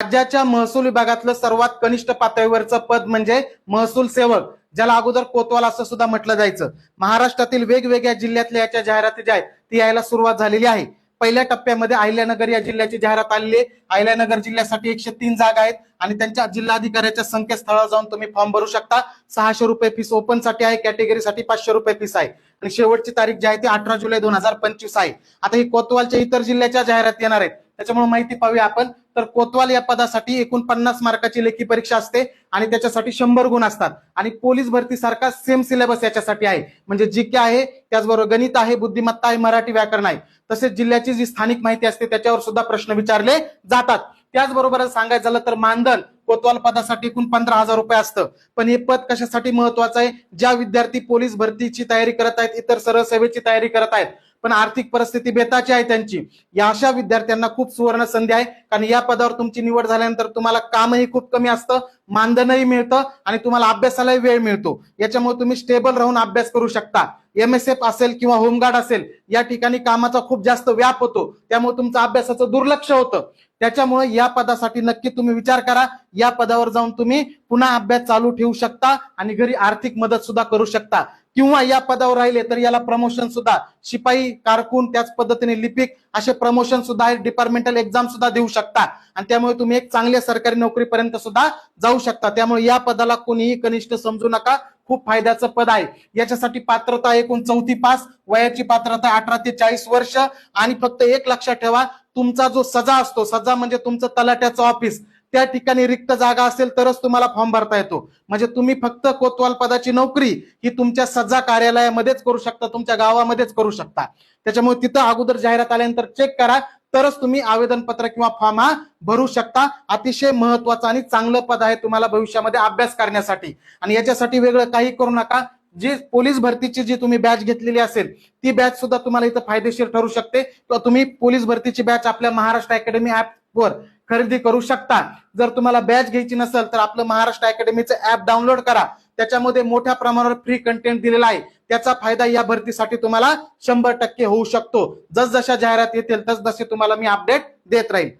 राज्याच्या महसूल विभागातलं सर्वात कनिष्ठ पातळीवरचं पद म्हणजे महसूल सेवक ज्याला अगोदर कोतवाल असं सुद्धा म्हटलं जायचं. महाराष्ट्रातील वेगवेगळ्या जिल्ह्यातल्या याच्या जाहिराती ज्या आहेत ती यायला सुरुवात झालेली आहे. पहिल्या टप्प्यामध्ये अहिल्यानगर या जिल्ह्याची जाहिरात आलेली आहे. अहिल्यानगर जिल्ह्यासाठी एकशे तीन जागा आहेत आणि त्यांच्या जिल्हाधिकाऱ्याच्या संकेतस्थळावर जाऊन तुम्ही फॉर्म भरू शकता. सहाशे रुपये फीस ओपनसाठी आहे कॅटेगरीसाठी पाचशे रुपये फीस आहे. आणि शेवटची तारीख जी आहे ती अठरा जुलै दोन हजार पंचवीस आहे. आता ही कोतवालच्या इतर जिल्ह्याच्या जाहिरात येणार आहेत. त्याच्यामुळे माहिती पाहूया आपण. तर कोतवाल या पदासाठी एकूण पन्नास मार्काची लेखी परीक्षा असते आणि त्याच्यासाठी शंभर गुण असतात. आणि पोलीस भरतीसारखा सेम सिलेबस याच्यासाठी आहे. म्हणजे जी के आहे त्याचबरोबर गणित आहे बुद्धिमत्ता आहे मराठी व्याकरण आहे. तसेच जिल्ह्याची जी स्थानिक माहिती असते त्याच्यावर सुद्धा प्रश्न विचारले जातात. त्याचबरोबर सांगायचं झालं तर मानधन. कोतवाल पदासाठी एकूण पंधरा हजार रुपये असतं. पण हे पद कशासाठी महत्वाचं आहे? ज्या विद्यार्थी पोलीस भरतीची तयारी करत आहेत इतर सरळ सेवेची तयारी करत आहेत पण आर्थिक परिस्थिती बेताची आहे त्यांची. या अशा विद्यार्थ्यांना खूप सुवर्ण संधी आहे. कारण या पदावर तुमची निवड झाल्यानंतर तुम्हाला कामही खूप कमी असतं मानधनही मिळतं आणि तुम्हाला अभ्यासालाही वेळ मिळतो. याच्यामुळे तुम्ही स्टेबल राहून अभ्यास करू शकता. एम एस एफ असेल किंवा होमगार्ड असेल या ठिकाणी कामाचा खूप जास्त व्याप होतो. त्यामुळे तुमचा अभ्यासाचं दुर्लक्ष होतं. त्याच्यामुळे या पदासाठी नक्की तुम्ही विचार करा. या पदावर जाऊन तुम्ही पुन्हा अभ्यास चालू ठेवू शकता आणि घरी आर्थिक मदत सुद्धा करू शकता. किंवा या पदावर राहिले तर याला प्रमोशन सुद्धा शिपाई कारकून त्याच पद्धतीने लिपिक असे प्रमोशन सुद्धा आहे डिपार्टमेंटल एक्झाम सुद्धा देऊ शकता. आणि त्यामुळे तुम्ही एक चांगल्या सरकारी नोकरीपर्यंत सुद्धा जाऊ शकता. त्यामुळे या पदाला कोणीही कनिष्ठ समजू नका. खूप फायद्याचं पद आहे. याच्यासाठी पात्रता एकूण चौथी पास वयाची पात्रता अठरा ते चाळीस वर्ष. आणि फक्त एक लक्षात ठेवा तुमचा जो सजा असतो सजा म्हणजे तुमचं तलाट्याचं ऑफिस त्या ठिकाणी रिक्त जागा असेल तरच तुम्हाला फॉर्म भरता येतो. म्हणजे तुम्ही फक्त कोतवाल पदाची नोकरी ही तुमच्या सज्जा कार्यालयामध्येच करू शकता तुमच्या गावामध्येच करू शकता. त्याच्यामुळे तिथं अगोदर जाहिरात आल्यानंतर चेक करा तरच तुम्ही आवेदन पत्र किंवा फॉर्म हा भरू शकता. अतिशय महत्वाचं आणि चांगलं पद आहे तुम्हाला भविष्यामध्ये अभ्यास करण्यासाठी. आणि याच्यासाठी वेगळं काही करू नका. जी पोलीस भरतीची जी तुम्ही बॅच घेतलेली असेल ती बॅच सुद्धा तुम्हाला इथं फायदेशीर ठरू शकते. किंवा तुम्ही पोलीस भरतीची बॅच आपल्या महाराष्ट्र अकॅडमी ॲपवर खरेदी करू शकता. जर तुम्हाला बॅच घ्यायची नसेल तर आपलं महाराष्ट्र अकॅडमीचं ऍप डाउनलोड करा. त्याच्यामध्ये मोठ्या प्रमाणावर फ्री कंटेंट दिलेला आहे. त्याचा फायदा या भरतीसाठी तुम्हाला शंभर टक्के होऊ शकतो. जसजशा जाहिरात येतील तसतसे तुम्हाला मी अपडेट देत राहील.